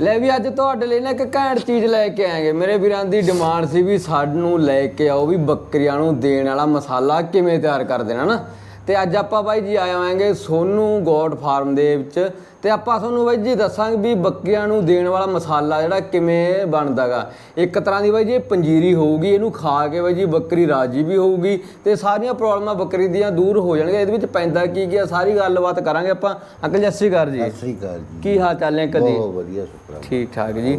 ਲੈ ਵੀ ਅੱਜ ਤੁਹਾਡੇ ਲਈ ਨਾ ਇੱਕ ਘੈਂਟ ਚੀਜ਼ ਲੈ ਕੇ ਆਏਗੇ। ਮੇਰੇ ਵੀਰਾਂ ਦੀ ਡਿਮਾਂਡ ਸੀ ਵੀ ਸਾਨੂੰ ਲੈ ਕੇ ਆਓ, ਵੀ ਬੱਕਰੀਆਂ ਨੂੰ ਦੇਣ ਵਾਲਾ ਮਸਾਲਾ ਕਿਵੇਂ ਤਿਆਰ ਕਰਦੇ ਨੇ ਨਾ ਤੇ ਅੱਜ ਆਪਾਂ ਬਾਈ ਜੀ ਆਏ ਹੋਵਾਂਗੇ ਸੋਨੂ ਗੋਡ ਫਾਰਮ ਦੇ ਵਿੱਚ। ਤੇ ਆਪਾਂ ਤੁਹਾਨੂੰ ਬਾਈ ਜੀ ਦੱਸਾਂਗੇ ਵੀ ਬੱਕਰੀਆਂ ਨੂੰ ਦੇਣ ਵਾਲਾ ਮਸਾਲਾ ਜਿਹੜਾ ਕਿਵੇਂ ਬਣਦਾਗਾ। ਇੱਕ ਤਰ੍ਹਾਂ ਦੀ ਬਾਈ ਜੀ ਇਹ ਪੰਜੀਰੀ ਹੋਊਗੀ ਇਹਨੂੰ ਖਾ ਕੇ ਬਾਈ ਜੀ ਬੱਕਰੀ ਰਾਜੀ ਵੀ ਹੋਊਗੀ ਤੇ ਸਾਰੀਆਂ ਪ੍ਰੋਬਲਮਾਂ ਬੱਕਰੀ ਦੀਆਂ ਦੂਰ ਹੋ ਜਾਣਗੀਆਂ। ਇਹਦੇ ਵਿੱਚ ਪੈਂਦਾ ਕੀ ਕੀ ਆ ਸਾਰੀ ਗੱਲਬਾਤ ਕਰਾਂਗੇ ਆਪਾਂ। ਅੰਕਲ ਜੀ ਸ਼੍ਰੀ ਅਕਾਲ ਜੀ। ਸ੍ਰੀ ਅਕਾਲ ਜੀ। ਕੀ ਹਾਲ ਚਾਲ ਨੇ ਕਦੀ ਬਹੁਤ ਵਧੀਆ ਸ਼ੁਕਰਾਨਾ। ਠੀਕ ਠਾਕ ਜੀ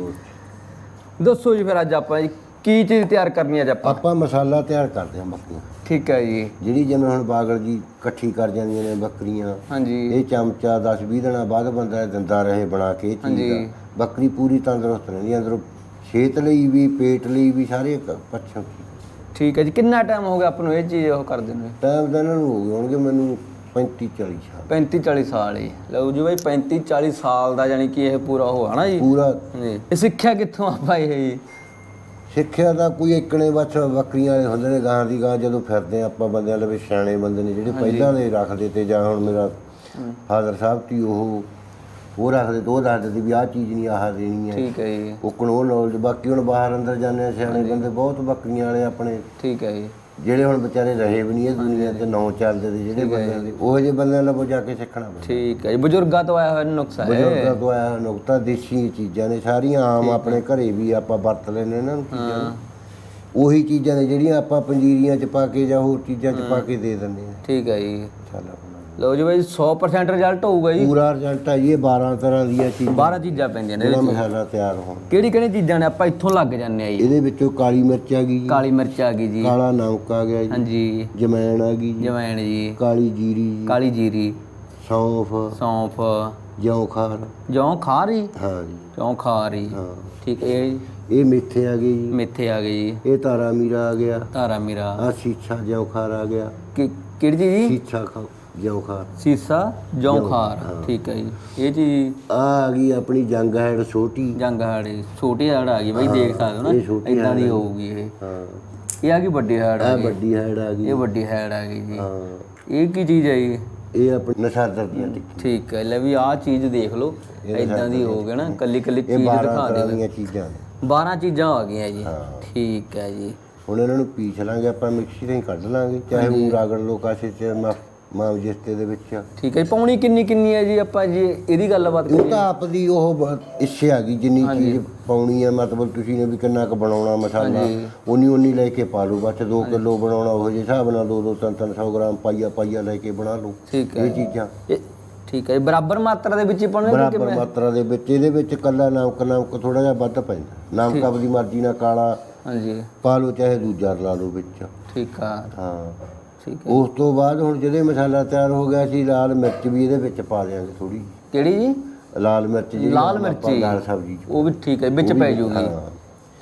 ਦੱਸੋ ਜੀ ਫਿਰ ਅੱਜ ਆਪਾਂ ਜੀ ਕੀ ਚੀਜ਼ ਤਿਆਰ ਕਰਨੀ ਹੈ ਅੱਜ ਆਪਾਂ? ਆਪਾਂ ਮਸਾਲਾ ਤਿਆਰ ਕਰਦੇ ਹਾਂ ਬੱਕਰੀਆਂ ਠੀਕ ਹੈ ਜੀ। ਜਿਹੜੀ ਜਿਵੇਂ ਹੁਣ ਬਾਗਲ ਜੀ ਇਕੱਠੀ ਕਰ ਜਾਂਦੀਆਂ ਨੇ ਬੱਕਰੀਆਂ ਹਾਂਜੀ। ਇਹ ਚਮਚਾ 10 20 ਦਿਨਾਂ ਬਾਅਦ ਬੰਦਾ ਦਿੰਦਾ ਰਹੇ ਬਣਾ ਕੇ ਇਹ ਚੀਜ਼ ਹਾਂਜੀ। ਬੱਕਰੀ ਪੂਰੀ ਤੰਦਰੁਸਤ ਰਹਿੰਦੀ ਹੈ ਅੰਦਰੋਂ ਸਿਹਤ ਲਈ ਵੀ ਪੇਟ ਲਈ ਵੀ ਸਾਰੇ ਪੱਛਮ। ਠੀਕ ਹੈ ਜੀ ਕਿੰਨਾ ਟਾਈਮ ਹੋ ਗਿਆ ਆਪਾਂ ਨੂੰ ਇਹ ਚੀਜ਼ ਉਹ ਕਰਦੇ ਨੂੰ? ਟਾਈਮ ਤਾਂ ਇਹਨਾਂ ਨੂੰ ਹੋ ਗਏ ਹੋਣਗੇ ਮੈਨੂੰ 35 40 ਸਾਲ। 35 40 ਸਾਲ ਹੀ। ਲਓ ਜੀ ਬਾਈ 35 40 ਸਾਲ ਦਾ ਯਾਨੀ ਕਿ ਇਹ ਪੂਰਾ ਹੋਆ ਨਾ ਜੀ? ਪੂਰਾ। ਜੀ ਇਹ ਸਿੱਖਿਆ ਕਿੱਥੋਂ ਆਪਾਂ ਇਹ ਜੀ? ਸਿੱਖਿਆ ਦਾ ਕੋਈ ਇੱਕਣੇ ਬਸ ਬੱਕਰੀਆਂ ਵਾਲੇ ਹੁੰਦੇ ਨੇ ਗਾਂ ਦੀ ਗਾਂ ਜਦੋਂ ਫਿਰਦੇ ਆਪਾਂ ਬੰਦਿਆਂ ਲਵੇ ਸਿਆਣੇ ਬੰਦੇ ਨੇ ਜਿਹੜੇ ਪਹਿਲਾਂ ਦੇ ਰੱਖਦੇ ਤੇ ਜਾਂ ਹੁਣ ਮੇਰਾ ਫਾਦਰ ਸਾਹਿਬ ਤੀ ਉਹ ਉਹ ਰੱਖਦੇ ਉਹ ਦੱਸਦੇ ਸੀ ਵੀ ਆਹ ਚੀਜ਼ ਨਹੀਂ ਆਹ ਦੇਣੀ ਹੈ। ਠੀਕ ਹੈ ਜੀ। ਉਹ ਕੋਲ ਨੌਲੇਜ ਬਾਕੀ ਹੁਣ ਬਾਹਰ ਅੰਦਰ ਜਾਂਦੇ ਆ ਸਿਆਣੇ ਬੰਦੇ ਬਹੁਤ ਬੱਕਰੀਆਂ ਵਾਲੇ ਆਪਣੇ। ਠੀਕ ਹੈ ਜੀ। ਜਿਹੜੇ ਹੁਣ ਵਿਚਾਰੇ ਰਹੇ ਵੀ ਨਹੀਂ ਇਹ ਦੁਨੀਆ ਤੇ ਨੌ ਚੱਲਦੇ ਤੇ ਜਿਹੜੇ ਬੰਦਿਆਂ ਦੇ ਉਹ ਜਿਹੇ ਬੰਦਿਆਂ ਨਾਲ ਜਾ ਕੇ ਸਿੱਖਣਾ ਪੈਂਦਾ। ਠੀਕ ਹੈ ਬਜ਼ੁਰਗਾਂ ਤੋਂ ਆਇਆ ਹੋਇਆ ਨੁਕਸਾ ਹੈ। ਬਜ਼ੁਰਗਾਂ ਤੋਂ ਆਇਆ ਨੁਕਤਾ ਦੇਸੀ ਚੀਜ਼ਾਂ ਨੇ ਸਾਰੀਆਂ ਆਮ ਆਪਣੇ ਘਰੇ ਵੀ ਆਪਾਂ ਵਰਤ ਲੈਂਦੇ ਇਹਨਾਂ ਨੂੰ ਚੀਜ਼ਾਂ ਨੂੰ। ਉਹੀ ਚੀਜ਼ਾਂ ਨੇ ਜਿਹੜੀਆਂ ਆਪਾਂ ਪੰਜੀਰੀਆਂ ਚ ਪਾ ਕੇ ਜਾਂ ਹੋਰ ਚੀਜ਼ਾਂ ਚ ਪਾ ਕੇ ਦੇ ਦਿੰਦੇ ਆ ਠੀਕ ਹੈ ਜੀ। ਚੱਲ ਲਓ ਜੀ ਬਾਈ 100% ਰਿਜ਼ਲਟ ਹੋਊਗਾ ਜੀ। ਪੂਰਾ ਰਿਜ਼ਲਟ ਆ ਜੀ ਇਹ 12 ਤਰ੍ਹਾਂ ਦੀਆਂ ਚੀਜ਼ਾਂ। 12 ਚੀਜ਼ਾਂ ਪੈਂਦੀਆਂ ਨੇ ਜਿਹੜਾ ਮਸਾਲਾ ਤਿਆਰ ਹੋਣ। ਕਿਹੜੀ ਕਿਹੜੀ ਚੀਜ਼ਾਂ ਨੇ? ਆਪਾਂ ਇੱਥੋਂ ਲੱਗ ਜਾਂਦੇ ਆ ਜੀ। ਇਹਦੇ ਵਿੱਚੋਂ ਕਾਲੀ ਮਿਰਚ ਆ ਗਈ ਜੀ। ਕਾਲੀ ਮਿਰਚ ਆ ਗਈ ਜੀ। ਕਾਲਾ ਨਮਕ ਆ ਗਿਆ ਜੀ। ਹਾਂਜੀ। ਜਮੈਣ ਆ ਗਈ ਜੀ। ਜਵੈਣ ਜੀ। ਕਾਲੀ ਜੀਰੀ ਜੀ। ਕਾਲੀ ਜੀਰੀ। ਸੌਂਫ। ਸੌਂਫ। ਜੌਂ ਖਾਰ। ਜੌਂ ਖਾਰੀ ਹਾਂ ਜੀ। ਜੌਂ ਖਾਰੀ ਹਾਂ। ਠੀਕ ਇਹ ਇਹ ਮੇਥੇ ਆ ਗਏ ਜੀ। ਮੇਥੇ ਆ ਗਏ ਜੀ। ਇਹ ਤਾਰਾ ਮੀਰਾ ਆ ਗਿਆ। ਧਾਰਾ ਮੀਰਾ ਆ ਸੀਛਾ ਜੌਂ ਖਾਰ ਆ ਗਿਆ। ਕਿ- ਕਿਹੜੀ ਚੀਜ਼ ਜੀ? ਸੀਛਾ ਖਾ ਜੌਂ ਖਾਰ ਸੀਸਾ ਜੌਂ ਖਾਰ ਠੀਕ ਹੈ ਜੀ। ਇਹ ਚੀਜ਼ ਆ ਆ ਗਈ ਆਪਣੀ ਜੰਗ ਹੈਡ ਛੋਟੀ। ਜੰਗ ਹਾੜੀ ਛੋਟੀ ਹਾੜ ਆ ਗਈ ਬਾਈ ਦੇਖ ਸਕਦੇ ਹੋ ਨਾ ਛੋਟੀ ਇਦਾਂ ਦੀ ਹੋਊਗੀ ਇਹ। ਹਾਂ। ਇਹ ਆ ਗਈ ਵੱਡੀ ਹਾੜ ਆ ਆ ਗਈ। ਵੱਡੀ ਹੈਡ ਆ ਗਈ। ਇਹ ਵੱਡੀ ਹਾੜ ਆ ਗਈ ਜੀ। ਹਾਂ। ਇਹ ਕੀ ਚੀਜ਼ ਹੈ ਜੀ? ਇਹ ਆਪਣੀ ਨਸ਼ਾਦਰ ਦੀਆਂ ਟਿੱਕੀ ਠੀਕ ਹੈ ਲੈ ਵੀ ਆਹ ਚੀਜ਼ ਦੇਖ ਲਓ ਇਦਾਂ ਦੀ ਹੋ ਗਈ ਨਾ ਕੱਲੀ ਕੱਲੀ ਇਹ ਚੀਜ਼ 12 ਦਿਖਾ ਤਰ੍ਹਾਂ ਦੇ ਦੀਆਂ ਚੀਜ਼ਾਂ ਨੇ। 12 ਚੀਜ਼ਾਂ ਆ ਗਈਆਂ ਜੀ। ਠੀਕ ਹੈ ਜੀ। ਹੁਣ ਇਹਨਾਂ ਨੂੰ ਪੀਸ ਲਾਂਗੇ ਆਪਾਂ ਮਿਕਸੀ ਤੋਂ ਹੀ ਕੱਢ ਲਾਂਗੇ ਚਾਹੇ ਉਹ ਰਾਗੜ ਲੋ ਕਾਸੇ ਚ ਮਾ ਮਾਵਜਸਤੇ ਦੇ ਵਿੱਚ। ਠੀਕ ਹੈ ਜੀ ਪੌਣੀ ਕਿੰਨੀ ਕਿੰਨੀ ਹੈ ਜੀ ਆਪਾਂ ਜੀ ਇਹਦੀ ਗੱਲਬਾਤ ਉਹ ਕਰੀਏ? ਤਾਂ ਆਪ ਦੀ ਉਹ ਬ- ਇੱਛਾ ਗਈ ਜਿੰਨੀ ਚੀਜ਼ ਪਾਉਣੀ ਹੈ ਮਤਲਬ ਤੁਸੀਂ ਨੇ ਵੀ ਕਿੰਨਾ ਕੁ ਬਣਾਉਣਾ ਮਸਾਲਾ ਉਨੀ ਉਨੀ ਲੈ ਕੇ ਪਾ ਲਓ ਬਸ 2 ਕਿਲੋ ਬਣਾਉਣਾ ਉਹ ਜਿਹੇ ਹਿਸਾਬ ਨਾਲ 2 2 3 300 ਗ੍ਰਾਮ ਪਾਈਆ ਪਾਈਆ ਲੈ ਕੇ ਬਣਾ ਲਓ ਠੀਕ ਹੈ ਇਹ ਚੀਜ਼ਾਂ। ਇਹ ਠੀਕ ਹੈ ਜੀ ਬਰਾਬਰ ਮਾਤਰਾ ਦੇ ਵਿੱਚ ਹੀ ਪਾਉਣੇ ਨੇ ਬਰਾਬਰ ਮਾਤਰਾ ਦੇ ਵਿੱਚ ਇਹਦੇ ਵਿੱਚ ਕੱਲਾ ਨਮਕ ਨਮਕ ਥੋੜਾ ਜਿਹਾ ਵੱਧ ਪੈਂਦਾ ਨਮਕ ਆਪਦੀ ਮਰਜ਼ੀ ਨਾਲ ਕਾਲਾ ਹਾਂਜੀ। ਪਾ ਲਓ ਚਾਹੇ ਦੂਜਾ ਲਾ ਲਓ ਵਿੱਚ। ਠੀਕ ਆ। ਹਾਂ। ਠੀਕ ਹੈ। ਉਸ ਤੋਂ ਬਾਅਦ ਹੁਣ ਜਦੋਂ ਮਸਾਲਾ ਤਿਆਰ ਹੋ ਗਿਆ ਸੀ ਲਾਲ ਮਿਰਚ ਵੀ ਇਹਦੇ ਵਿੱਚ ਪਾ ਦਿਆਂਗੇ ਥੋੜੀ ਕਿਹੜੀ ਜੀ? ਲਾਲ ਮਿਰਚ ਜਿਹੜੀ ਲਾਲ ਮਿਰਚੀ। ਦਾਲ ਸਬਜ਼ੀ ਚ। ਉਹ ਵੀ ਠੀਕ ਹੈ ਵਿੱਚ ਪੈ ਜੂਗੀ। ਹਾਂ।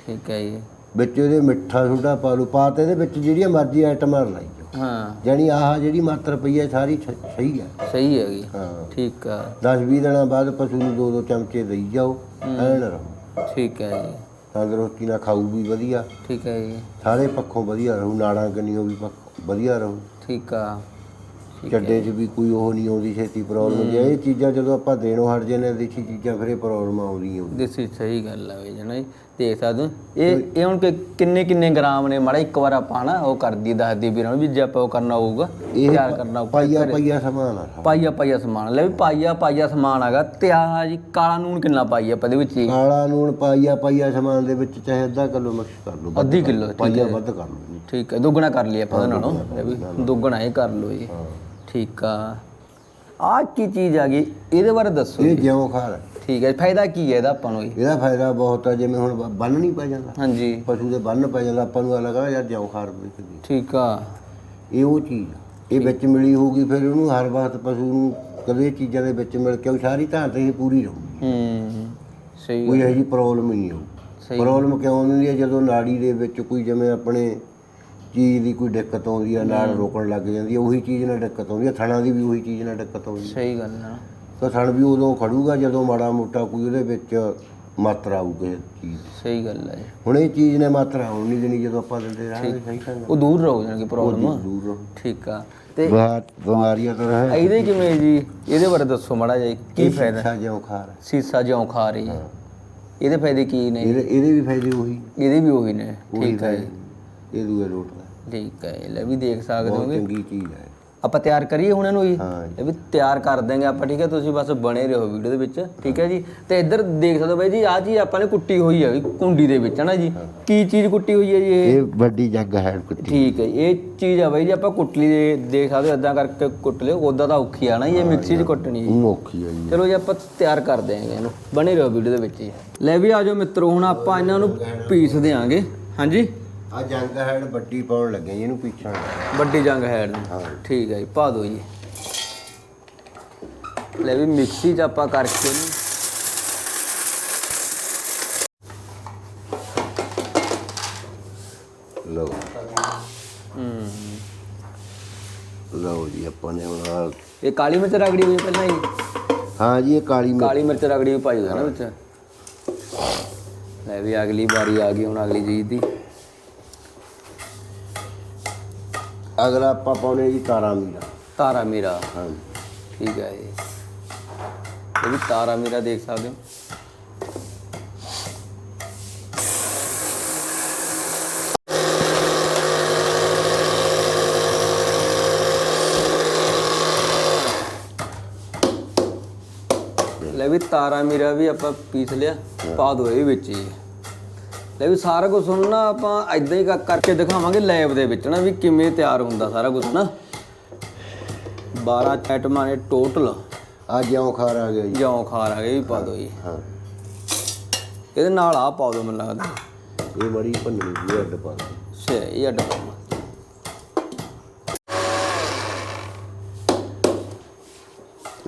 ਠੀਕ ਹੈ ਜੀ। ਵਿੱਚ ਇਹਦੇ ਮਿੱਠਾ ਥੋੜਾ ਪਾ ਲਓ ਪਾ ਤੇ ਇਹਦੇ ਵਿੱਚ ਜਿਹੜੀਆਂ ਮਰਜ਼ੀ ਆਈਟਮਾਂ ਲਾਈ ਜਾਓ। ਹਾਂ। ਜਾਣੀ ਆਹ ਜਿਹੜੀ ਮਾਤਰ ਪਈ ਹੈ ਸਾਰੀ ਸ- ਸਹੀ ਹੈ ਸਹੀ ਹੈਗੀ ਹਾਂ। ਠੀਕ ਆ। 10 20 ਦਿਨਾਂ ਬਾਅਦ ਪਸ਼ੂ ਨੂੰ ਦੋ ਦੋ ਚਮਚੇ ਦੇਈ ਜਾਓ ਐਨ ਰਹੋ। ਠੀਕ ਹੈ ਜੀ। ਤੰਦਰੁਸਤੀ ਨਾਲ ਖਾਊ ਵੀ ਵਧੀਆ। ਠੀਕ ਹੈ ਜੀ। ਸਾਰੇ ਪੱਖੋਂ ਵਧੀਆ ਰਹੂ ਨਾੜਾਂ ਕੰਨੀਓ ਵੀ ਪੱਖ- ਵਧੀਆ ਰਹੂ। ਠੀਕ ਆ। ਚੱਡੇ 'ਚ ਵੀ ਕੋਈ ਉਹ ਨਹੀਂ ਆਉਂਦੀ ਛੇਤੀ ਪ੍ਰੋਬਲਮ ਜੇ ਇਹ ਚੀਜ਼ਾਂ ਜਦੋਂ ਆਪਾਂ ਦੇਣੋਂ ਹਟ ਜਾਂਦੇ ਹਾਂ ਦੇਸੀ ਚੀਜ਼ਾਂ ਫਿਰ ਇਹ ਪ੍ਰੋਬਲਮ ਆਉਂਦੀਆਂ। ਦੇਸੀ ਸਹੀ ਗੱਲ ਆ ਵੀ ਜਣਾ ਜੀ। ਦੇਖ ਸਕਦੇ ਹੋ। ਇਹ ਇਹ ਹੁਣ ਕਿ ਕਿੰਨੇ ਕਿੰਨੇ ਗ੍ਰਾਮ ਨੇ? ਮਾੜਾ ਇੱਕ ਵਾਰ ਆਪਾਂ ਨਾ ਉਹ ਕਰਦੀ ਦੱਸਦੀ ਵੀਰਾਂ ਨੂੰ ਵੀ ਜੇ ਆਪਾਂ ਉਹ ਕਰਨਾ ਹੋਊਗਾ ਇਹ ਤਿਆਰ ਕਰਨਾ ਹੋਊਗਾ। ਪਾਈਆ ਪਾਈਆ ਸਮਾਨ ਆ। ਸਾਰਾ। ਪਾਈਆ ਪਾਈਆ ਸਮਾਨ ਲੈ ਵੀ ਪਾਈਆ ਪਾਈਆ ਸਮਾਨ ਹੈਗਾ ਤੇ ਆਹ ਜੀ ਕਾਲਾ ਨੂਣ ਕਿੰਨਾ ਪਾਈਆ ਆਪਾਂ ਵਿੱਚ ਜੀ? ਕਾਲਾ ਨੂਣ ਪਾਈਆ ਪਾਈਆ ਸਮਾਨ ਦੇ ਵਿੱਚ ਚਾਹੇ ਅੱਧਾ ਕਿਲੋ ਮਿਕਸ ਕਰ ਲਓ ਅੱਧੀ ਕਿਲੋ ਪਾਈਆ ਵੱਧ ਕਰ ਲਓ ਠੀਕ ਹੈ। ਦੁੱਗਣਾ ਕਰ ਲਈ ਆਪਾਂ ਉਹਦੇ ਨਾਲੋਂ। ਲੈ ਵੀ ਦੁੱਗਣਾ ਇਹ ਕਰ ਲਓ ਜੀ। ਠੀਕ ਆ। ਆਹ ਕੀ ਚੀਜ਼ ਆ ਗਈ? ਇਹਦੇ ਬਾਰੇ ਦੱਸੋ ਇਹ ਜਿਉਂ ਖਾਰ। ਹੈ। ਠੀਕ ਹੈ ਫਾਇਦਾ ਕੀ ਹੈ ਇਹਦਾ ਆਪਾਂ ਨੂੰ ਜੀ? ਇਹਦਾ ਫਾਇਦਾ ਬਹੁਤ ਆ ਜਿਵੇਂ ਹੁਣ ਬੰਨ ਨਹੀਂ ਪੈ ਜਾਂਦਾ। ਹਾਂਜੀ। ਪਸ਼ੂ ਦੇ ਬੰਨ ਪੈ ਜਾਂਦਾ ਆਪਾਂ ਨੂੰ ਆ ਲੱਗਾ ਯਾਰ ਜਿਉਂ ਖਾਰ ਵਿਕਦੀ ਠੀਕ ਆ। ਇਹ ਉਹ ਚੀਜ਼ ਆ। ਇਹ ਵਿੱਚ ਮਿਲੀ ਹੋਊਗੀ ਫਿਰ ਉਹਨੂੰ ਹਰ ਵਕਤ ਪਸ਼ੂ ਨੂੰ ਕਦੇ ਚੀਜ਼ਾਂ ਦੇ ਵਿੱਚ ਮਿਲ ਕੇ ਉਹ ਸਾਰੀ ਧਾਰ ਤੇ ਇਹ ਪੂਰੀ ਰਹੂਗੀ। ਹੂੰ ਸਹੀ ਕੋਈ ਇਹੋ ਜਿਹੀ ਪ੍ਰੋਬਲਮ ਨਹੀਂ ਹੋਊ। ਸਹੀ ਪ੍ਰੋਬਲਮ ਕਿਉਂ ਹੁੰਦੀ? ਹੈ ਜਦੋਂ ਨਾੜੀ ਦੇ ਵਿੱਚ ਕੋਈ ਜਿਵੇਂ ਆਪਣੇ ਚੀਜ਼ ਦੀ ਕੋਈ ਦਿੱਕਤ ਆਉਂਦੀ ਹੈ ਨਾੜ ਰੋਕਣ ਲੱਗ ਜਾਂਦੀ ਹੈ ਉਹੀ ਚੀਜ਼ ਨਾਲ ਦਿੱਕਤ ਆਉਂਦੀ ਹੈ ਥਣਾ ਦੀ ਵੀ ਉਹੀ ਚੀਜ਼ ਨਾਲ ਦਿੱਕਤ ਆਉਂਦੀ ਹੈ ਸਹੀ ਗੱਲ ਆ। ਤਾਂ ਥਣ ਵੀ ਉਦੋਂ ਖੜੂਗਾ ਜਦੋਂ ਮਾੜਾ ਮੋਟਾ ਕੋਈ ਉਹਦੇ ਵਿੱਚ ਮਾਤਰਾ ਆਊ ਕਿਸੇ ਚੀਜ਼। ਸਹੀ ਗੱਲ ਹੈ। ਹੁਣ ਇਹ ਚੀਜ਼ ਨੇ ਮਾਤਰਾ ਨਹੀਂ ਦੇਣੀ ਜਦੋਂ ਆਪਾਂ ਦਿੰਦੇ ਰਹਾਂਗੇ ਸਹੀ ਢੰਗ ਉਹ ਦੂਰ ਰਹੋ ਜਾਣਗੇ ਨਾਲ ਪ੍ਰੋਬਲਮ ਦੂਰ ਰਹੋ। ਠੀਕ ਆ। ਤੇ ਬਾਤ ਬਿਮਾਰੀਆਂ ਤਾਂ ਰਹੇ ਇਹਦੇ ਕਿਵੇਂ ਜੀ? ਇਹਦੇ ਬਾਰੇ ਦੱਸੋ ਮਾੜਾ ਜਿਹਾ ਕੀ ਫਾਇਦਾ? ਅੱਛਾ ਜਿਉਂ ਖਾ ਰਿਹਾ ਸੀਸਾ ਜਿਉਂ ਖਾ ਰਹੀ ਹੈ। ਇਹਦੇ ਫਾਇਦੇ ਕੀ ਨੇ? ਇਹਦੇ ਇਹਦੇ ਵੀ ਫਾਇਦੇ ਉਹੀ। ਇਹਦੇ ਵੀ ਉਹੀ ਨੇ। ਠੀਕ ਹੈ। ਇਹ ਦੂਏ ਲੋਟ ਦਾ। ਠੀਕ ਹੈ ਲੈ ਵੀ ਦੇਖ ਸਕਦੇ ਹੋਗੇ। ਚੰਗੀ ਚੀਜ਼ ਹੈ। ਆਪਾਂ ਤਿਆਰ ਕਰੀਏ ਹੁਣ ਇਹਨੂੰ ਜੀ। ਇਹ ਵੀ ਤਿਆਰ ਕਰ ਦੇਂਗੇ ਆਪਾਂ ਠੀਕ ਹੈ? ਤੁਸੀਂ ਬਸ ਬਣੇ ਰਹੋ ਵੀਡੀਓ ਦੇ ਵਿੱਚ ਠੀਕ ਹੈ ਜੀ? ਤੇ ਇੱਧਰ ਦੇਖ ਸਕਦੇ ਹੋ ਬਾਈ ਜੀ ਆਹ ਚੀਜ਼ ਆਪਾਂ ਨੇ ਕੁੱਟੀ ਹੋਈ ਹੈ ਕੁੰਡੀ ਦੇ ਵਿੱਚ ਹੈ ਨਾ ਜੀ ਕੀ ਚੀਜ਼ ਕੁੱਟੀ ਹੋਈ ਹੈ ਜੀ ਇਹ? ਇਹ ਵੱਡੀ ਜੱਗ ਹੈ ਕੁੱਤੀ ਠੀਕ ਹੈ ਇਹ ਚੀਜ਼ ਆ ਬਾਈ ਜੀ ਆਪਾਂ ਕੁੱਟਲੀ ਦੇ ਦੇਖ ਸਕਦੇ ਹੋ ਇਦਾਂ ਕਰਕੇ ਕੁੱਟ ਲਿਓ ਉਦਾਂ ਤਾਂ ਔਖੀ ਆ ਨਾ ਇਹ ਮਿਕਸੀ 'ਚ ਕੁੱਟਣੀ ਜੀ। ਉਹ ਔਖੀ ਹੈ ਜੀ। ਚਲੋ ਜੀ ਆਪਾਂ ਤਿਆਰ ਕਰ ਦੇਂਗੇ ਇਹਨੂੰ ਬਣੇ ਰਹੋ ਵੀਡੀਓ ਦੇ ਵਿੱਚ ਜੀ। ਲੈ ਵੀ ਆਜੋ ਮਿੱਤਰੋ ਹੁਣ ਆਪਾਂ ਇਹਨਾਂ ਨੂੰ ਪੀਸ ਦੇਾਂਗੇ ਹਾਂਜੀ? ਆ ਜੰਗ ਹੈ ਵੱਡੀ ਪਾਉਣ ਲੱਗੇ ਜੀ, ਇਹਨੂੰ ਪੀਛਾਂ। ਵੱਡੀ ਜੰਗ ਹੈ ਇਹਨੂੰ। ਹਾਂ। ਠੀਕ ਹੈ ਜੀ ਪਾ ਦਿਓ ਜੀ। ਲੈ ਵੀ ਮਿਕਸੀ 'ਚ ਆਪਾਂ ਕਰਕੇ ਇਹਨੂੰ। ਲਓ। ਹੂੰ। ਲਓ ਜੀ ਆਪਾਂ ਨੇ ਹੁਣ ਆਹ- ਇਹ ਕਾਲੀ ਮਿਰਚ ਰਗੜੀ ਹੋਈ ਪਹਿਲਾਂ ਹੀ? ਹਾਂ ਜੀ ਇਹ ਕਾਲੀ ਮਿਰਚ। ਕਾਲੀ ਮਿਰਚ ਰਗੜੀ ਵੀ ਪਾਈ ਹੋਈ ਹੈ ਨਾ ਵਿੱਚ। ਲੈ ਵੀ ਅਗਲੀ ਵਾਰੀ ਆ ਗਈ ਹੁਣ ਅਗਲੀ ਚੀਜ਼ ਦੀ। ਅਗਲਾ ਆਪਾਂ ਪਾਉਨੇ ਜੀ ਤਾਰਾ ਮੀਰਾ। ਤਾਰਾ ਮੀਰਾ। ਹਾਂ ਠੀਕ ਹੈ ਜੀ। ਇਹ ਵੀ ਤਾਰਾ ਮੀਰਾ ਦੇਖ ਸਕਦੇ ਹੋ। ਲੈ ਵੀ ਤਾਰਾ ਮੀਰਾ ਵੀ ਆਪਾਂ ਪੀਸ ਲਿਆ ਪਾ ਦੋ ਇਹ ਵਿੱਚ ਹੀ। ਲੈ ਵੀ ਸਾਰਾ ਕੁਝ ਹੁਣ ਨਾ ਆਪਾਂ ਐਦਾਂ ਹੀ ਕਰ- ਕਰਕੇ ਦਿਖਾਵਾਂਗੇ ਲੈਬ ਦੇ ਵਿੱਚ ਨਾ ਵੀ ਕਿਵੇਂ ਤਿਆਰ ਹੁੰਦਾ ਸਾਰਾ ਕੁਝ ਨਾ। 12 ਆਈਟਮਾਂ ਨੇ ਟੋਟਲ ਆ ਜਿਉਂ ਖਾਰ ਆ ਗਿਆ ਜੀ। ਜੌਂ ਖਾਰ ਆ ਗਏ ਵੀ ਪਾ ਦੋ ਜੀ। ਹਾਂ। ਇਹਦੇ ਨਾਲ ਆ ਪਾ ਦੋ ਮੈਨੂੰ ਲੱਗਦਾ। ਇਹ ਬੜੀ ਭੰਨਣੀ ਜੀ ਅੱਡ ਪਾ ਦਿਓ। ਸੇ ਇਹ ਅੱਡ ਪਾਵਾਂ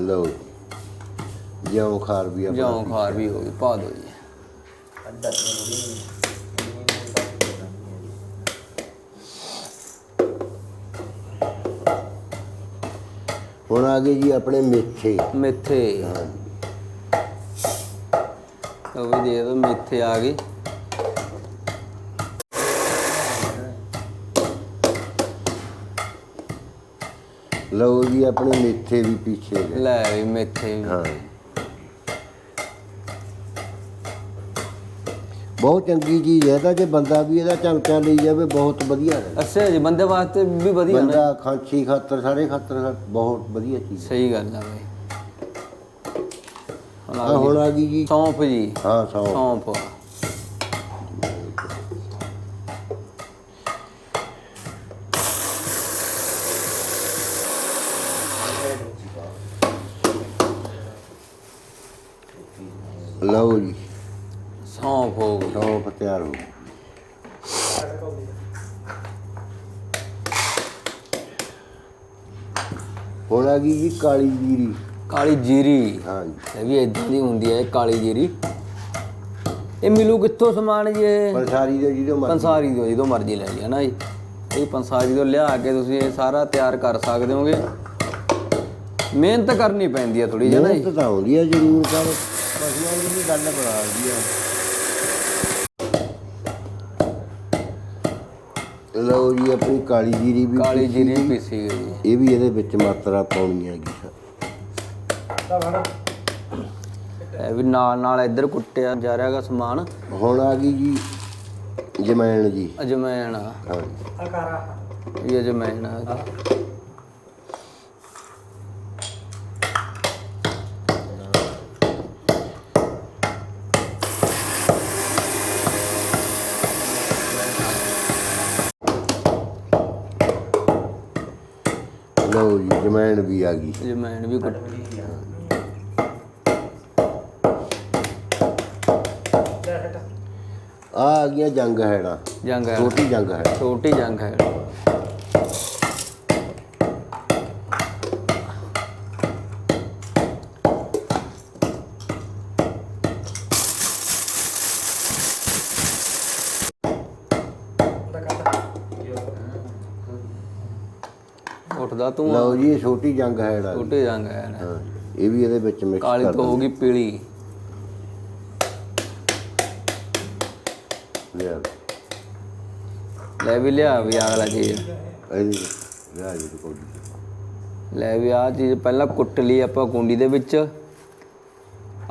ਲਓ ਜਿਉਂ ਖਾਰ ਵੀ ਆਪਾਂ ਜੌਂ ਖਾਰ ਵੀ ਹੋ ਗਈ ਪਾ ਦੋ ਜੀ। ਹੁਣ ਆ ਗਏ ਜੀ ਆਪਣੇ ਮੇਥੇ। ਮੇਥੇ। ਹਾਂ ਉਹ ਵੀ ਦੇ ਦੋ ਮੇਥੇ ਆ ਗਏ। ਲਓ ਜੀ ਆਪਣੇ ਮੇਥੇ ਵੀ ਪਿੱਛੇ ਲੈ ਵੀ ਮੇਥੇ ਵੀ। ਹਾਂ। ਬਹੁਤ ਚੰਗੀ ਚੀਜ਼ ਹੈ ਤਾਂ ਜੇ ਬੰਦਾ ਵੀ ਇਹਦਾ ਚਮਚਾ ਲਈ ਜਾਵੇ ਬਹੁਤ ਵਧੀਆ ਹੈ। ਅੱਛਾ ਜੀ ਬੰਦੇ ਵਾਸਤੇ ਵੀ ਵਧੀਆ ਨਾ। ਬੰਦਾ ਖਾਂਸੀ ਖਾਤਰ ਸਾਰੇ ਖਾਤਰ ਬਹੁਤ ਵਧੀਆ ਚੀਜ਼ ਹੈ। ਸਹੀ ਗੱਲ ਆ ਬਈ। ਹੁਣ ਆ ਆ ਹੁਣ ਆ ਗਈ ਜੀ। ਸੌਂਫ ਜੀ। ਹਾਂ ਸੌ ਸੌਂਫ ਲਓ ਜੀ ਸੌਂਫ ਹੋ ਗਈ। ਸੌਂਫ ਤਿਆਰ ਹੋ ਗਈ। ਆ ਗਈ ਜੀ ਕਾਲੀ ਜੀਰੀ। ਕਾਲੀ ਜੀਰੀ? ਹਾਂ ਜੀ। ਇਹ ਵੀ ਇਦਾਂ ਦੀ ਹੁੰਦੀ ਹੈ ਕਾਲੀ ਜੀਰੀ। ਇਹ ਮਿਲੂ ਕਿੱਥੋਂ ਸਮਾਨ ਜੀ ਇਹ? ਪੰਸਾਰੀ ਦੇ ਜਿਹਦੇ ਮਰਜ਼ੀ। ਪੰਸਾਰੀ ਤੋਂ ਜਦੋਂ ਮਰਜ਼ੀ ਲੈ ਲਿਆ ਨਾ ਜੀ? ਇਹ ਪੰਸਾਰੀ ਤੋਂ ਲਿਆ ਕੇ ਤੁਸੀਂ ਇਹ ਸਾਰਾ ਤਿਆਰ ਕਰ ਸਕਦੇ ਹੋਗੇ। ਮਿਹਨਤ ਕਰਨੀ ਪੈਂਦੀ ਹੈ ਥੋੜੀ ਜਿਹੀ ਨਾ ਜੀ? ਮਿਹਨਤ ਤਾਂ ਆਉਂਦੀ ਹੈ ਜ਼ਰੂਰ ਪਰ ਪਸ਼ੂਆਂ ਦੀ ਵੀ ਗੱਲ ਬਣਾ ਦੀ ਆ ਲਓ ਜੀ ਆਪਣੀ ਕਾਲੀ ਜੀਰੀ ਵੀ ਕਾਲੀ ਜੀਰੀ ਗਈ। ਪੀਸੀ ਗਈ ਇਹ ਵੀ ਇਹਦੇ ਵਿੱਚ ਮਾਤਰਾ ਪਾਉਣੀ ਹੈਗੀ ਇਹ ਵੀ ਨਾਲ ਨਾਲ ਇੱਧਰ ਕੁੱਟਿਆ ਜਾ ਰਿਹਾਗਾ ਸਮਾਨ। ਹੁਣ ਆ ਗਈ ਜੀ ਜਮੈਣ ਜੀ। ਅਜਮੈਨ ਹਾਂ ਇਹ ਅਜਮੈਨ ਆ। ਲਓ ਜੀ ਜਮੈਣ ਵੀ ਆ ਗਈ। ਅਜਮੈਨ ਵੀ ਕੁੱਟ ਆ ਆ ਗਈਆਂ ਜੰਗ ਹੈੜਾ। ਜੰਗ ਹੈ ਛੋਟੀ ਜੰਗ ਹੈ। ਛੋਟੀ ਜੰਗ ਹੈ। ਉੱਠਦਾ ਤੂੰ ਲਓ ਜੀ ਇਹ ਛੋਟੀ ਜੰਗ ਹੈੜਾ ਛੋਟੀ ਜੰਗ ਹੈ ਹਾਂ ਇਹ ਵੀ ਇਹਦੇ ਵਿੱਚ ਮਿਕਸ ਕਾਲੀ ਕਰ ਤੋਂ ਹੋ ਗਈ ਪੀਲੀ। ਲਿਆ। ਲੈ ਵੀ ਲਿਆ ਵੀ ਅਗਲਾ ਚੀਜ਼। ਇਹਦੀ ਲਿਆ ਜੀ ਲੈ ਵੀ ਆ ਚੀਜ਼ ਪਹਿਲਾਂ ਕੁੱਟ ਲਈ ਆਪਾਂ ਕੁੰਡੀ ਦੇ ਵਿੱਚ।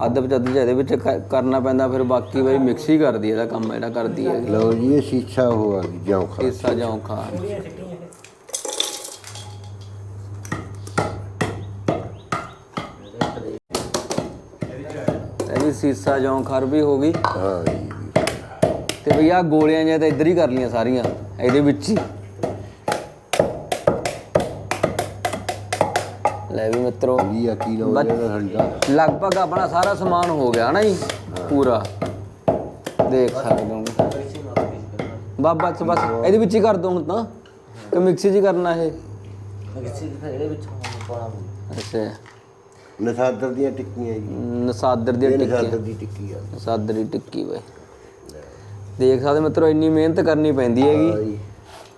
ਅੱਧ ਅੱਧ ਇਹਦੇ ਵਿੱਚ ਕ- ਕਰਨਾ ਪੈਂਦਾ ਫਿਰ ਬਾਕੀ ਬਾਈ ਮਿਕਸ ਹੀ ਕਰਦੀ ਇਹਦਾ ਕੰਮ ਜਿਹੜਾ ਕਰਦੀ ਹੈ। ਲਓ ਜੀ ਇਹ ਸ਼ੀਸ਼ਾ ਹੋ ਆ ਖਾ ਹਿੱਸਾ ਜਾਉ ਖਾ ਸੀਸਾ ਜੌਂ ਖਰ ਵੀ ਹੋ ਗਈ। ਹਾਂ ਜੀ ਤੇ ਭਈਆ ਗੋਲੀਆਂ ਜਿਹਾ ਤਾਂ ਇੱਧਰ ਹੀ ਕਰ ਲੀਆਂ ਸਾਰੀਆਂ ਇਹਦੇ ਵਿੱਚ ਹੀ। ਲੈ ਵੀ ਮਿੱਤਰੋ ਵੀ ਆ ਕੀ ਲਓ ਇਹਦਾ ਹੰਡਾ ਲਗਭਗ ਆਪਣਾ ਸਾਰਾ ਸਮਾਨ ਹੋ ਗਿਆ ਨਾ ਜੀ ਪੂਰਾ। ਦੇਖ ਸਕਦੇ ਹੋ। ਬਾਬਾ ਬਸ ਬਸ ਇਹਦੇ ਵਿੱਚ ਹੀ ਕਰ ਦੋ ਹੁਣ ਤਾਂ। ਕਿ ਮਿਕਸੀ 'ਚ ਹੀ ਕਰਨਾ ਇਹ। ਅੱਛਾ। ਨਸਾਦਰ ਦੀਆਂ ਟਿੱਕੀਆਂ ਜੀ। ਨਸਾਦਰ ਦੀਆਂ ਇਹ ਟਿੱਕੀਆਂ। ਨਸਾਦਰ ਦੀ ਟਿੱਕੀ ਆ। ਨਸਾਦਰ ਦੀ ਟਿੱਕੀ ਵੇ ਦੇਖ ਸਕਦੇ ਮਿੱਤਰੋ ਇੰਨੀ ਮਿਹਨਤ ਕਰਨੀ ਪੈਂਦੀ ਹੈਗੀ। ਹਾਂ ਜੀ।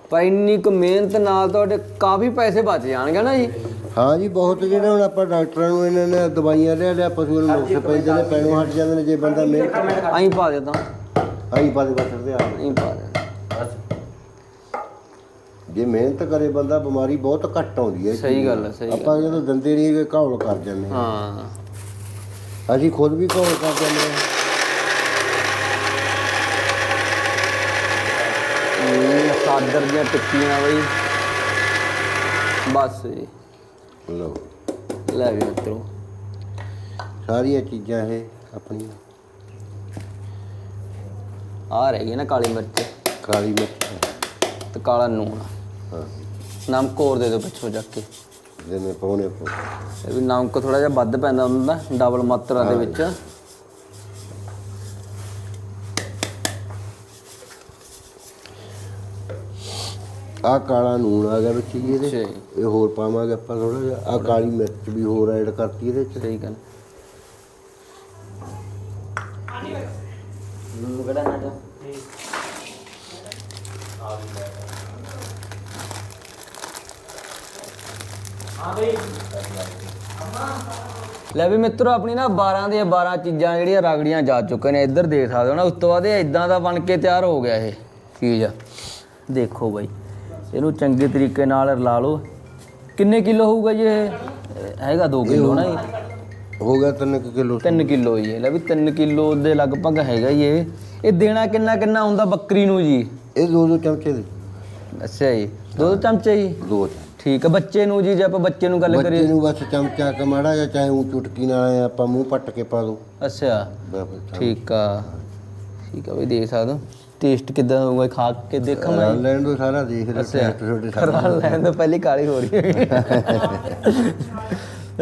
ਪਰ ਇੰਨੀ ਕੁ ਮਿਹਨਤ ਨਾਲ ਤੁਹਾਡੇ ਕਾਫੀ ਪੈਸੇ ਬਚ ਜਾਣਗੇ ਨਾ ਜੀ। ਹਾਂ ਜੀ ਬਹੁਤ ਜਿਹੜੇ ਹੁਣ ਆਪਾਂ ਡਾਕਟਰਾਂ ਨੂੰ ਇਹਨਾਂ ਨੇ ਦਵਾਈਆਂ ਲਿਆ ਲਿਆ ਪਸ਼ੂਆਂ ਨੂੰ ਨੁਕਸ ਪੈਂਦੇ ਨੇ ਪੈਣੋਂ ਹਟ ਜਾਂਦੇ ਨੇ ਜੇ ਬੰਦਾ ਮਿਹਨਤ ਆਈ ਪਾ ਦੇ ਤਾਂ। ਆਈ ਪਾਦੇ ਬਸਰਦੇ ਆ। ਆਈ ਪਾ ਦੇ। ਜੇ ਮਿਹਨਤ ਕਰੇ ਬੰਦਾ ਬਿਮਾਰੀ ਬਹੁਤ ਘੱਟ ਆਉਂਦੀ ਹੈ ਸਹੀ ਗੱਲ ਹੈ ਸਹੀ ਆਪਾਂ ਜਦੋਂ ਦੰਦੇ ਨਹੀਂ ਹੈਗੇ ਘੌਲ ਕਰ ਜਾਂਦੇ ਹਾਂ। ਹਾਂ। ਅਸੀਂ ਖੁਦ ਵੀ ਘੌਲ ਕਰ ਜਾਂਦੇ ਹਾਂ। ਇਹ ਨਸਾਦਰ ਦੀਆਂ ਟਿੱਕੀਆਂ ਬਈ। ਬਸ ਜੀ। ਲਓ। ਲੈ ਵੀ ਮਿੱਤਰੋ। ਸਾਰੀਆਂ ਚੀਜ਼ਾਂ ਇਹ ਆਪਣੀਆਂ। ਆ ਰਹਿ ਗਈ ਨਾ ਕਾਲੀ ਮਿਰਚ। ਕਾਲੀ ਮਿਰਚ। ਤੇ ਕਾਲਾ ਨੂਣ। ਹਾਂ। ਨਮਕ ਹੋਰ ਦੇ ਦਿਓ ਪਿੱਛੋਂ ਜਾ ਕੇ। ਜਿਵੇਂ ਪਾਉਣੇ ਪਾ ਇਹ ਵੀ ਨਮਕ ਥੋੜਾ ਜਿਹਾ ਵੱਧ ਪੈਂਦਾ ਹੁੰਦਾ ਡਬਲ ਮਾਤਰਾ ਦੇ ਵਿੱਚ। ਆ ਕਾਲਾ ਨੂਣ ਆ ਗਿਆ ਵਿੱਚ ਜੀ ਇਹਦੇ। ਅੱਛਾ ਜੀ, ਇਹ ਹੋਰ ਪਾਵਾਂਗੇ ਆਪਾਂ ਥੋੜਾ ਜਿਹਾ। ਆ ਕਾਲੀ ਮਿਰਚ ਵੀ ਹੋਰ ਐਡ ਕਰਤੀ ਇਹਦੇ ਚ ਸਹੀ ਗੱਲ। ਮਿੱਤਰੋ ਆਪਣੀ ਨਾ 12 ਦੀਆਂ 12 ਚੀਜ਼ਾਂ ਜਿਹੜੀਆਂ ਰਗੜੀਆਂ ਜਾ ਚੁੱਕੇ ਨੇ ਇੱਧਰ ਦੇਖ ਸਕਦੇ ਹੋ ਨਾ ਉਸ ਤੋਂ ਬਾਅਦ ਇਹ ਇਦਾਂ ਦਾ ਬਣ ਕੇ ਤਿਆਰ ਹੋ ਗਿਆ ਇਹ ਚੀਜ਼। ਦੇਖੋ ਬਾਈ ਇਹਨੂੰ ਚੰਗੇ ਤਰੀਕੇ ਨਾਲ ਰਲਾ ਲਓ। ਕਿੰਨੇ ਕਿਲੋ ਹੋਊਗਾ ਜੀ ਇਹ? ਹੈਗਾ 2 ਕਿਲੋ ਨਾ ਇਹ? ਹੋ ਗਿਆ 3 ਕਿਲੋ। 3 ਕਿਲੋ ਹੈ ਲੈ ਵੀ 3 ਕਿਲੋ ਦੇ ਲਗਭਗ ਹੈਗਾ ਹੀ ਇਹ। ਇਹ ਦੇਣਾ ਕਿੰਨਾ ਕਿੰਨਾ ਹੁੰਦਾ ਬੱਕਰੀ ਨੂੰ ਜੀ? ਇਹ ਦੋ ਦੋ ਚਮਚੇ ਦੇ। ਅੱਛਾ ਜੀ ਦੋ ਦੋ ਚਮਚੇ ਜੀ? ਦੋ ਠੀਕ ਹੈ ਬੱਚੇ ਨੂੰ ਜੀ ਜੇ ਆਪਾਂ ਬੱਚੇ ਨੂੰ ਗੱਲ ਬੱਚੇ ਕਰੀਏ। ਨੂੰ ਬਸ ਚਮਚਾ ਕਮਾੜਾ ਜਾਂ ਚਾਹੇ ਉਹ ਚੁਟਕੀ ਨਾਲ ਆਪਾਂ ਮੂੰਹ ਪੱਟ ਕੇ ਪਾ ਦੋ। ਅੱਛਾ ਠੀਕ ਆ। ਠੀਕ ਆ ਵੀ ਦੇਖ ਸਕਦੇ ਹੋ। ਟੇਸਟ ਕਿਦਾਂ ਹੋਊਗਾ ਖਾ ਕੇ ਦੇਖਾਂ ਮੈਂ। ਲੈਣ ਦੋ ਸਾਰਾ ਦੇਖ ਅੱਛਾ ਟੈਸਟ ਛੋਟੇ ਸਾਰਾ ਕਰਾ ਲੈਣ ਤੋਂ ਪਹਿਲੀ ਕਾਲੀ ਹੋ ਰਹੀ ਹੈ।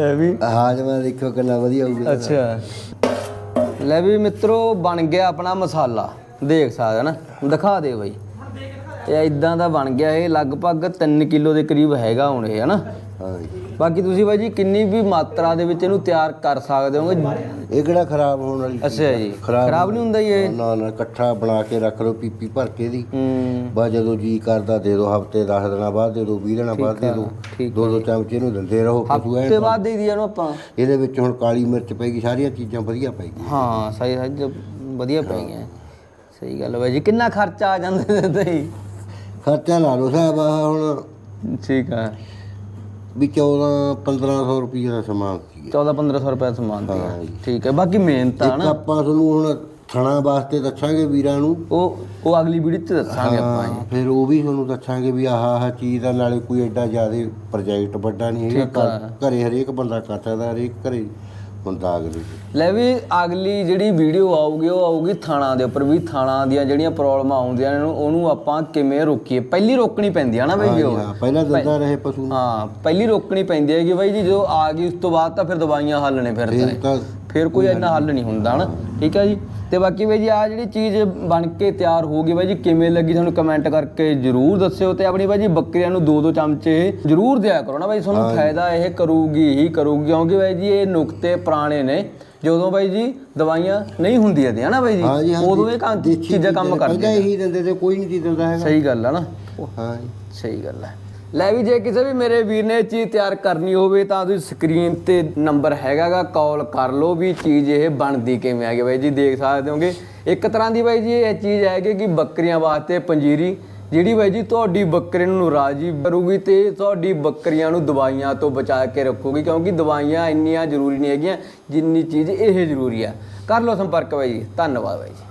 ਇਹ ਵੀ? ਹਾਜਮਾ ਦੇਖੋ ਕਿੰਨਾ ਵਧੀਆ ਹੋਊਗਾ ਅੱਛਾ। ਲੈ ਵੀ ਮਿੱਤਰੋ ਬਣ ਗਿਆ ਆਪਣਾ ਮਸਾਲਾ। ਦੇਖ ਸਕਦੇ ਹੋ ਨਾ ਦਿਖਾ ਦੇ ਬਾਈ। ਇਹ ਇਦਾਂ ਦਾ ਬਣ ਗਿਆ ਇਹ ਲਗਭਗ 3 ਕਿਲੋ ਦੇ ਕਰੀਬ ਹੈਗਾ ਹੁਣ ਇਹ ਹਨਾ? ਜੀ। ਬਾਕੀ ਤੁਸੀਂ ਬਾਈ ਜੀ ਕਿੰਨੀ ਵੀ ਮਾਤਰਾ ਦੇ ਵਿੱਚ ਇਹਨੂੰ ਤਿਆਰ ਕਰ ਸਕਦੇ ਹੋਗੇ? ਇਹ ਕਿਹੜਾ ਖਰਾਬ ਹੋਣ ਵਾਲੀ ਚੀਜ਼ ਅੱਛਾ ਜੀ। ਖਰਾਬ ਨਹੀਂ ਹੁੰਦਾ ਜੀ ਇਹ? ਨਾ ਨਾ ਇਕੱਠਾ ਬਣਾ ਕੇ ਰੱਖ ਲਓ ਪੀਪੀ ਭਰ ਕੇ ਦੀ ਹੂੰ। ਬਸ ਜਦੋਂ ਜੀ ਕਰਦਾ ਦੇ ਦਿਓ ਹਫ਼ਤੇ 10 ਦਿਨਾਂ ਬਾਅਦ ਦੇ ਦਿਓ 20 ਦਿਨਾਂ ਬਾਅਦ ਦੇ ਦਿਓ ਠੀਕ ਦੋ ਦੋ ਚਮਚੇ ਨੂੰ ਦਿੰਦੇ ਰਹੋ ਪਸ਼ੂ ਐਨ ਤੇ ਬਾਅਦ ਦੇ ਦਈਏ ਇਹਨੂੰ ਆਪਾਂ। ਇਹਦੇ ਵਿੱਚ ਹੁਣ ਕਾਲੀ ਮਿਰਚ ਪੈਗੀ ਸਾਰੀਆਂ ਚੀਜ਼ਾਂ ਵਧੀਆ ਪੈਗੀ ਹਾਂ ਸਹੀ ਸਹੀ ਵਧੀਆ ਪੈ ਗਿਆ ਸਹੀ ਗੱਲ ਹੈ ਬਾਈ ਜੀ ਕਿੰਨਾ ਖਰਚਾ ਆ ਜਾਂਦਾ ਤੇ ਹੀ ਖਰਚਾ ਲਾ ਲਓ ਸਾਹਿਬ ਆਹ ਹੁਣ ਠੀਕ ਆ। ਵੀ 14 1500 ਰੁਪਏ ਦਾ ਸਮਾਨ ਸੀ। 14 1500 ਰੁਪਏ ਸਮਾਨ ਦੀ ਜੀ। ਠੀਕ ਹੈ ਬਾਕੀ ਮਿਹਨਤ ਆ ਇੱਕ ਨਾ ਆਪਾਂ ਤੁਹਾਨੂੰ ਹੁਣ ਥਣਾ ਵਾਸਤੇ ਦੱਸਾਂਗੇ ਵੀਰਾਂ ਨੂੰ। ਉਹ ਉਹ ਅਗਲੀ ਵੀਡੀਓ ਚ ਦੱਸਾਂਗੇ ਆਪਾਂ ਜੀ। ਫਿਰ ਉਹ ਵੀ ਤੁਹਾਨੂੰ ਦੱਸਾਂਗੇ ਵੀ ਆਹ ਆਹ ਚੀਜ਼ ਦਾ ਨਾਲੇ ਕੋਈ ਐਡਾ ਜ਼ਿਆਦਾ ਪ੍ਰੋਜੈਕਟ ਵੱਡਾ ਨਹੀਂ ਹੈਗਾ। ਘਰੇ ਹਰੇਕ ਬੰਦਾ ਕਰ ਸਕਦਾ ਹਰੇਕ ਘਰੇ ਹੁੰਦਾ ਅਗਲੇ। ਲੈ ਵੀ ਅਗਲੀ ਜਿਹੜੀ ਵੀਡੀਓ ਆਊਗੀ ਉਹ ਆਊਗੀ ਥਾਣਾ ਦੇ ਉੱਪਰ ਵੀ ਥਾਣਾ ਦੀਆਂ ਜਿਹੜੀਆਂ ਪ੍ਰੋਬਲਮਾਂ ਆਉਂਦੀਆਂ ਨੇ ਉਹਨੂੰ ਆਪਾਂ ਕਿਵੇਂ ਰੋਕੀਏ? ਪਹਿਲੀ ਰੋਕਣੀ ਪੈਂਦੀ ਆ ਨਾ ਬਈ ਉਹ। ਹਾਂ ਪਹਿਲਾਂ ਦਿੰਦਾ ਰਹੇ ਪਸ਼ੂ ਹਾਂ ਪਹਿਲੀ ਰੋਕਣੀ ਪੈਂਦੀ ਹੈ ਕਿ ਬਾਈ ਜੀ ਜਦੋਂ ਆ ਗਈ ਉਸ ਤੋਂ ਬਾਅਦ ਤਾਂ ਫਿਰ ਦਵਾਈਆਂ ਹੱਲ ਨੇ ਫਿਰ ਤਾਂ ਫਿਰ ਕੋਈ ਇੰਨਾ ਹੱਲ ਨਹੀਂ ਹੁੰਦਾ ਹਨਾ? ਠੀਕ ਹੈ ਜੀ? ਤੇ ਬਾਕੀ ਬਾਈ ਜੀ ਆ ਜਿਹੜੀ ਚੀਜ਼ ਬਣ ਕੇ ਤਿਆਰ ਹੋ ਗਈ ਬਾਈ ਜੀ ਕਿਵੇਂ ਲੱਗੀ ਤੁਹਾਨੂੰ ਕਮੈਂਟ ਕਰਕੇ ਜਰੂਰ ਦੱਸਿਓ ਤੇ ਆਪਣੀ ਬਾਈ ਜੀ ਬੱਕਰੀਆਂ ਨੂੰ ਦੋ ਦੋ ਚਮਚੇ ਜਰੂਰ ਦਿਆ ਕਰੋ ਨਾ ਬਾਈ ਤੁਹਾਨੂੰ ਫਾਇਦਾ ਇਹ ਕਰੂਗੀ ਹੀ ਕਰੂਗੀ ਕਿਉਂਕਿ ਬਾਈ ਜੀ ਇਹ ਨੁਕਤੇ ਪੁਰਾਣੇ ਨੇ। ਜਦੋਂ ਬਾਈ ਜੀ ਦਵਾਈਆਂ ਨਹੀਂ ਹੁੰਦੀਆਂ ਤੇ ਹਨਾ ਬਾਈ ਹਾਂ ਜੀ ਹਾਂ ਉਦੋਂ ਇਹ ਚੀਜ਼ਾਂ ਕੰਮ ਪਹਿਲਾਂ ਕਰਦੀਆਂ ਇਹੀ ਦਿੰਦੇ ਤੇ ਕੋਈ ਨਹੀਂ ਦਿੰਦਾ ਹੈਗਾ। ਸਹੀ ਗੱਲ ਆ ਨਾ। ਹਾਂ। ਸਹੀ ਗੱਲ ਹੈ ਲੈ ਵੀ ਜੇ ਕਿਸੇ ਵੀ ਮੇਰੇ ਵੀਰ ਨੇ ਇਹ ਚੀਜ਼ ਤਿਆਰ ਕਰਨੀ ਹੋਵੇ ਤਾਂ ਤੁਸੀਂ ਸਕਰੀਨ ਤੇ ਨੰਬਰ ਹੈਗਾਗਾ, ਕਾਲ ਕਰ ਲਓ ਵੀ ਚੀਜ਼ ਇਹ ਬਣਦੀ ਕਿਵੇਂ ਹੈਗੀ ਬਾਈ ਜੀ, ਦੇਖ ਸਕਦੇ ਹੋਗੇ। ਇੱਕ ਤਰ੍ਹਾਂ ਦੀ ਬਾਈ ਜੀ ਇਹ ਚੀਜ਼ ਹੈਗੀ ਕਿ ਬੱਕਰੀਆਂ ਵਾਸਤੇ ਪੰਜੀਰੀ, ਜਿਹੜੀ ਬਾਈ ਜੀ ਤੁਹਾਡੀ ਬੱਕਰੀ ਨੂੰ ਰਾਜੀ ਕਰੂਗੀ ਤੇ ਤੁਹਾਡੀ ਬੱਕਰੀਆਂ ਨੂੰ ਦਵਾਈਆਂ ਤੋਂ ਬਚਾ ਕੇ ਰੱਖੂਗੀ, ਕਿਉਂਕਿ ਦਵਾਈਆਂ ਇੰਨੀਆਂ ਜ਼ਰੂਰੀ ਨਹੀਂ ਹੈਗੀਆਂ ਜਿੰਨੀ ਚੀਜ਼ ਇਹ ਜ਼ਰੂਰੀ ਆ ਕਰ ਲਓ ਸੰਪਰਕ ਬਾਈ ਜੀ, ਧੰਨਵਾਦ ਬਾਈ ਜੀ।